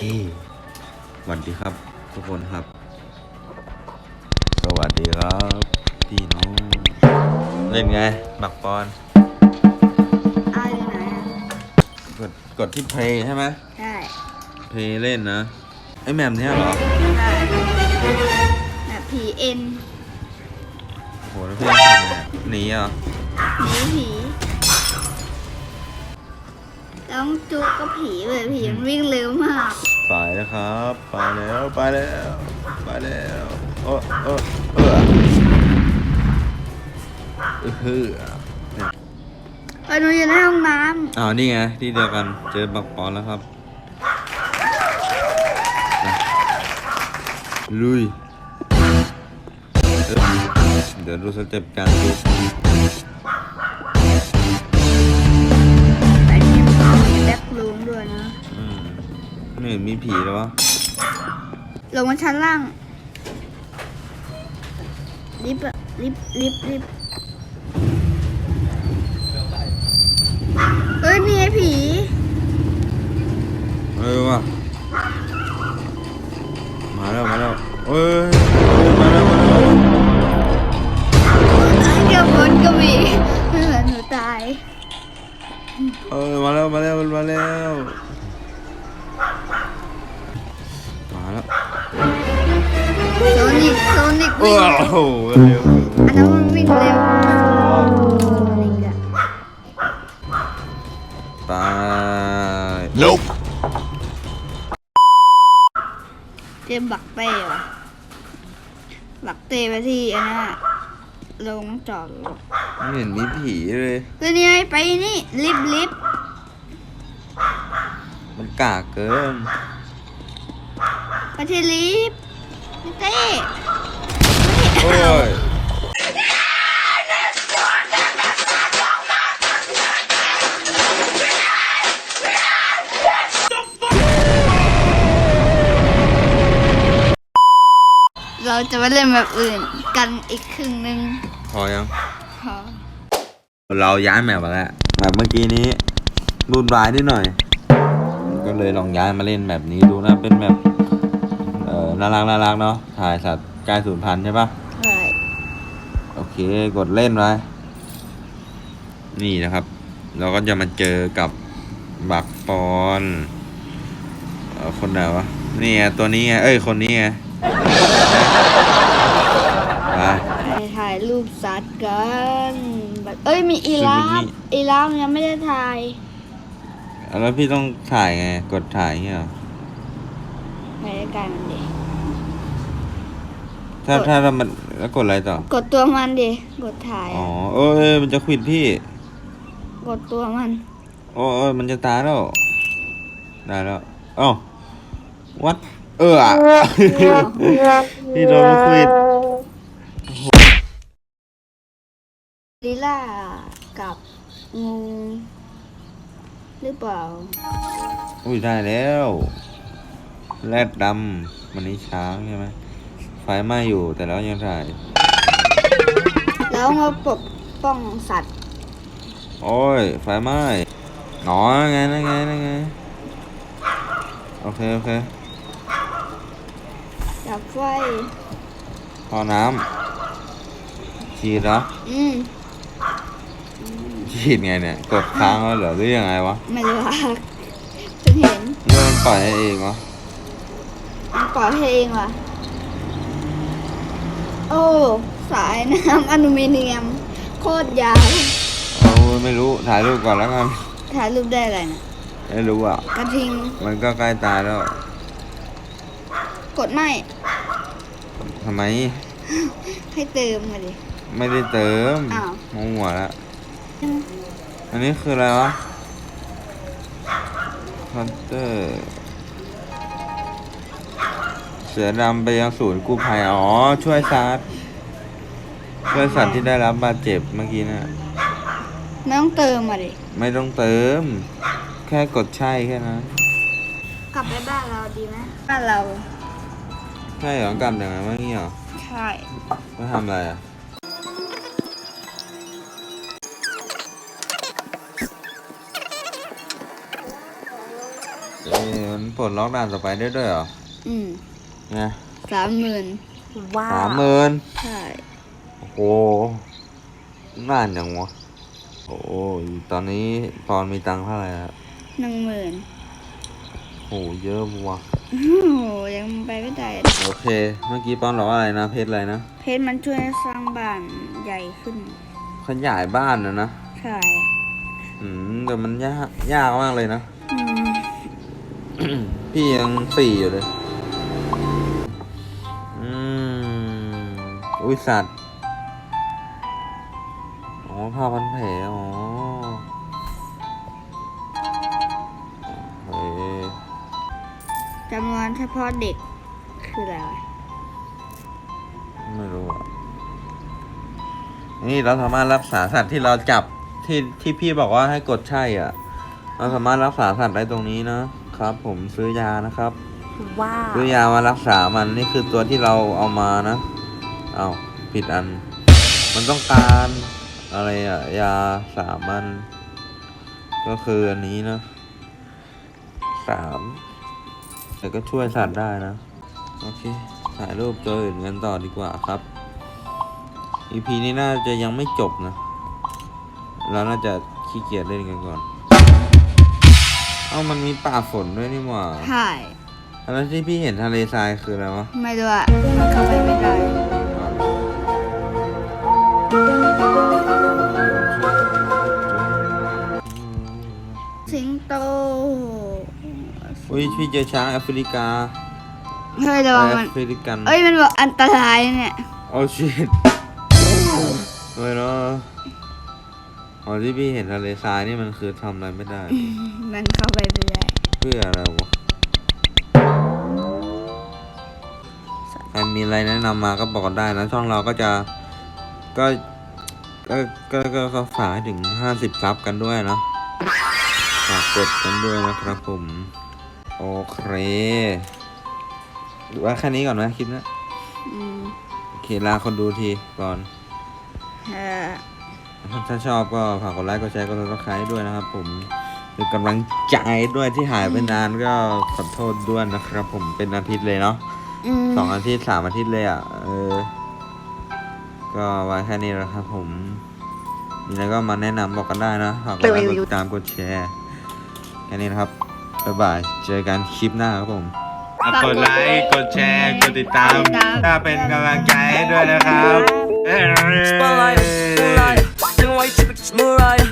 เคสวัสดีครับ ทุกคนครับ สวัสดีครับพี่น้องเล่นไงบักปอนเอาอยู่ไหนอะกดกดที่เพลย์ใช่ไหมใช่เพลย์เล่นนะไอ้แมมเนี้ยเหรอใช่แบบผีเอ็นโอ้โหแล้วพี่ทำไงอะหนีเหรอผีผี ต้องจุกก็ผีเลยผีมันวิ่งเร็วมาก ไปแล้วครับ ไปแล้วไปแล้วไปแล้วโอ้โอ้เออเออเฮ้อไปหนูอยู่ในห้องน้อ้าวนี่ไงที่เดียวกันเจอบักปอนแล้วครับมาลุยเออเดี๋ยวดูสเต็ปการดู ไม่เห็นมีผีเลยวะลงมาชั้นล่างลิฟต์อะลิฟต์ลิฟต์ลิฟต์เอ้ยมีไอ้ผี เออว่ะมาแล้วมาแล้วเอ้ยมาแล้วมาแล้วเกี่ยวบนก็มีเหมือนหนูตาย เออมาแล้วมาแล้วมันมาแล้ว โซนิกโอ้โหเร็วอันนั้นมันวิ่งเร็วโซนิกอะตาย Nope. เจมบักเต้เหรอบักเต้ไปที่อันนั้นอะลงจอดรถไม่เห็นมีผีเลยตัวนี้ไงไปนี่ลิฟต์ลิฟต์มันกากเกินไปที่ลิฟต์พี่เต้ โอ้ยเราจะไปเล่นแบบอื่นกันอีกครึ่งหนึ่งพอยัง พอเราย้ายแมปมาแล้วแบบเมื่อกี้นี้รุนรายนิดหน่อย ก็เลยลองย้ายมาเล่นแบบนี้ดูนะเป็นแบบเอ่อน่ารักน่ารักเนาะถ่ายสัตว์ใกล้สูญพันธุ์ใช่ปะใช่ โอเค กดเล่นไว้ นี่นะครับ เราก็จะมาเจอกับบักปอนเอ่อคนไหนวะ นี่ไงตัวนี้ไง เอ้ย คนนี้ไงไปไปถ่ายรูปสัตว์กันแบบเอ้ย มีอีราชีวิตนี่ฟอีราฟยังไม่ได้ถ่าย แล้วพี่ต้องถ่ายไง กดถ่ายเงี้ยเหรอไปด้วยกันดิถ้ากดถ้าเรามัน แล้วกดอะไรต่อ กดตัวมันดิ กดถ่ายอ๋อ อะเอ้ยมันจะขวิดพี่ กดตัวมัน โอ้เอ้ยมันจะตายแล้ว ได้แล้วเอ้าวัด เอออะพี่โดนมันขวิด ลิล่ากับงูหรือเปล่า อุ้ยได้แล้ว แรดดำมันนี้ช้างใช่ไหม ไฟไหม้อยู่แต่แล้วยังถ่าย แล้วมาปกป้องสัตว์ โอ้ย ไฟไหม้หนอนั่นไงนั่นไงนั่นไง โอเค โอเคดับไฟพอน้ำฉีดเหรออืมฉีดไงเนี่ย กดค้างแล้วเหรอหรือยังไงวะไม่รู้อะเพิ่งเห็นเรื่องปล่อยให้เองวะมันปล่อยให้เองว่ะ โอ้ สายน้ำอลูมิเนียม โคตรยาว เอาไม่รู้ถ่ายรูปก่อนแล้วกันถ่ายรูปได้อะไรนะไม่รู้อะ กระทิง มันก็ใกล้ตายแล้วกดไม่ ทำไม ให้เติมมาดิ ไม่ได้เติมอ้าวมองหัวแล้วอันนี้คืออะไรวะฮันเตอร์เสือดำไปยังศูนย์กู้ภัยอ๋อ ช่วยสัตว์ช่วยสัตว์ที่ได้รับบาดเจ็บเมื่อกี้น่ะไม่ต้องเติมมาดิ ไม่ต้องเติม แค่กดใช่แค่นั้นกลับไปบ้านเราดีไหมบ้านเรา ใช่เหรอกลับอย่างไรเมื่อกี้เหรอใช่ ไม่ทำอะไรอะเอ๊ะมันปลดล็อกด่านต่อไปได้ด้วยเหรอ อืม นะสามหมื่นว้าสาวมหมื่นใช่โอ้โหนานจังวะโอ้ยตอนนี้ปอนมีตังค์เท่าไหร่ครับหนึ่งหมื่นโอ้เยอะวะโอ้โหยังไปไม่ได้ โอเค เมื่อกี้ปอนบอกว่าอะไรนะ เพชรอะไรนะ เพชรมันช่วยให้สร้างบ้านใหญ่ขึ้น ขยายบ้านนะนะ ใช่ อืมแต่มันยากยากมากเลยนะอืมพี่ยังสี่อยู่เลย อุ้ยสัตว์ อ๋อผ้าพันแผลอ๋อเฮ้ยจำนวนเฉพาะเด็กคืออะไรวะไม่รู้อะ นี่เราสามารถรักษาสัตว์ที่เราจับที่ที่พี่บอกว่าให้กดใช่อะ เราสามารถรักษาสัตว์ได้ตรงนี้นะครับ ผมซื้อยานะครับว้าวซื้อยามารักษามันนี่คือตัวที่เราเอามานะเอาวผิดอัน มันต้องการอะไรอะยาสามันก็คืออันนี้นะสามแต่ก็ช่วยสัตว์ได้นะ โอเค ถ่ายรูปตัวอื่นกันต่อดีกว่าครับ EP นี้น่าจะยังไม่จบนะ เราน่าจะขี้เกียจเล่นกันก่อน เอ้ามันมีป่าฝนด้วยนี่หว่าใช่แล้วที่พี่เห็นทะเลทรายคืออะไรวะ ไม่รู้อะมันเข้าไปไม่ได้ โตอุ้ยพี่เจอช้างแอฟริกาเฮ้ยระวังมันแอฟริกันเอ้ยมันบอกอันตรายเนี่ยโอ้ชิตไม่เนาะอ๋อที่พี่เห็นทะเลทรายนี่มันคือทำอะไรไม่ได้ มันเข้าไปไม่ได้เพื่ออะไรวะใครมีอะไรแนะนำมาก็บอกกันได้นะ ช่องเราก็จะก็ก็ก็ก็ก็ฝากให้ถึงห้าสิบซับกันด้วยเนาะ ฝากกดกันด้วยนะครับผม โอเคดูว่าแค่นี้ก่อนไหมคลิปเนี้ยอืมโอเคลาคนดูทีก่อน เออถ้าชอบก็ฝากกดไลค์กดแชร์กดซับสไครต์ด้วยนะครับผมเป็นกำลังใจด้วยที่หายไปนานก็ขอโทษด้วยนะครับ ผมเป็นอาทิตย์เลยเนาะอืมสองอาทิตย์สามอาทิตย์เลยอะเออ ก็ไว้แค่นี้แล้วครับผมมีอะไรก็มาแนะนำบอกกันได้นะฝากกดไลค์กดติดตามกดแชร์ แค่นี้นะครับ บ๊ายบาย เจอกันคลิปหน้าครับผมกดไลค์กดแชร์กดติดตาม ถ้าเป็นกำลังใจให้ด้วยนะครับ Spotlight, moonlight, nigga, why you tripping? It's moonlight. Tryna look